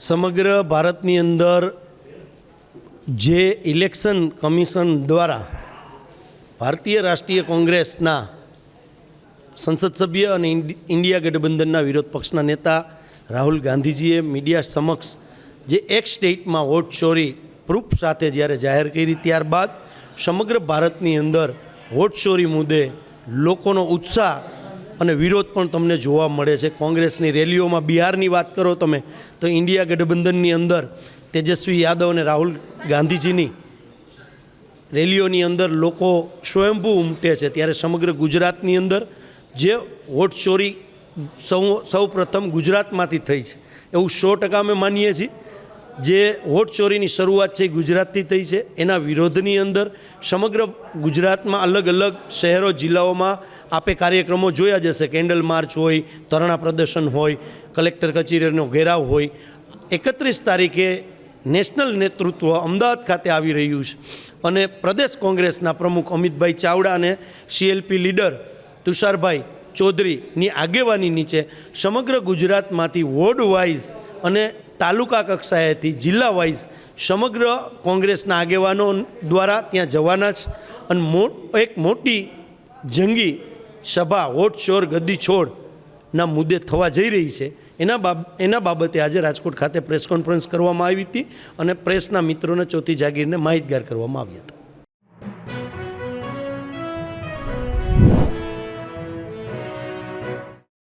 સમગ્ર ભારતની અંદર જે ઇલેક્શન કમિશન દ્વારા ભારતીય રાષ્ટ્રીય કોંગ્રેસના સંસદ સભ્ય અને ઇન્ડિયા ગઠબંધનના વિરોધ પક્ષના નેતા રાહુલ ગાંધીજીએ મીડિયા સમક્ષ જે એક સ્ટેટમાં વોટ ચોરી પ્રૂફ સાથે જ્યારે જાહેર કરી ત્યારબાદ સમગ્ર ભારતની અંદર વોટ ચોરી મુદ્દે લોકોનો ઉત્સાહ અને વિરોધ પણ તમને જોવા મળે છે. કોંગ્રેસની રેલીઓમાં બિહારની વાત કરો તમે, તો ઇન્ડિયા ગઠબંધનની અંદર તેજસ્વી યાદવ અને રાહુલ ગાંધીજીની રેલીઓની અંદર લોકો સ્વયંભૂ ઉમટે છે. ત્યારે સમગ્ર ગુજરાતની અંદર જે વોટ ચોરી સૌ સૌ પ્રથમ ગુજરાતમાંથી થઈ છે. એવું સો ટકા અમે માનીએ છીએ. જે વોટ ચોરીની શરૂઆત છે ગુજરાતથી થઈ છે. એના વિરોધની અંદર સમગ્ર ગુજરાતમાં અલગ અલગ શહેરો, જિલ્લાઓમાં આપે કાર્યક્રમો જોયા જશે. કેન્ડલ માર્ચ હોય ધરણા પ્રદર્શન હોય, કલેક્ટર કચેરીનો ઘેરાવ હોય. એકત્રીસ તારીખે નેશનલ નેતૃત્વ અમદાવાદ ખાતે આવી રહ્યું છે. અને પ્રદેશ કોંગ્રેસના પ્રમુખ અમિતભાઈ ચાવડા અને સીએલપી લીડર તુષારભાઈ ચૌધરીની આગેવાની નીચે સમગ્ર ગુજરાતમાંથી વોર્ડ વાઇઝ અને તાલુકા કક્ષાએથી જિલ્લા વાઇઝ સમગ્ર કોંગ્રેસના આગેવાનો દ્વારા ત્યાં જવાના છે. અને મો એક મોટી જંગી સભા હોટ શોર ગદ્દી છોડના મુદ્દે થવા જઈ રહી છે. એના બાબ, એના બાબતે આજે રાજકોટ ખાતે પ્રેસ કોન્ફરન્સ કરવામાં આવી હતી અને પ્રેસના મિત્રોને ચોથી જાગીરને માહિતગાર કરવામાં આવી હતા.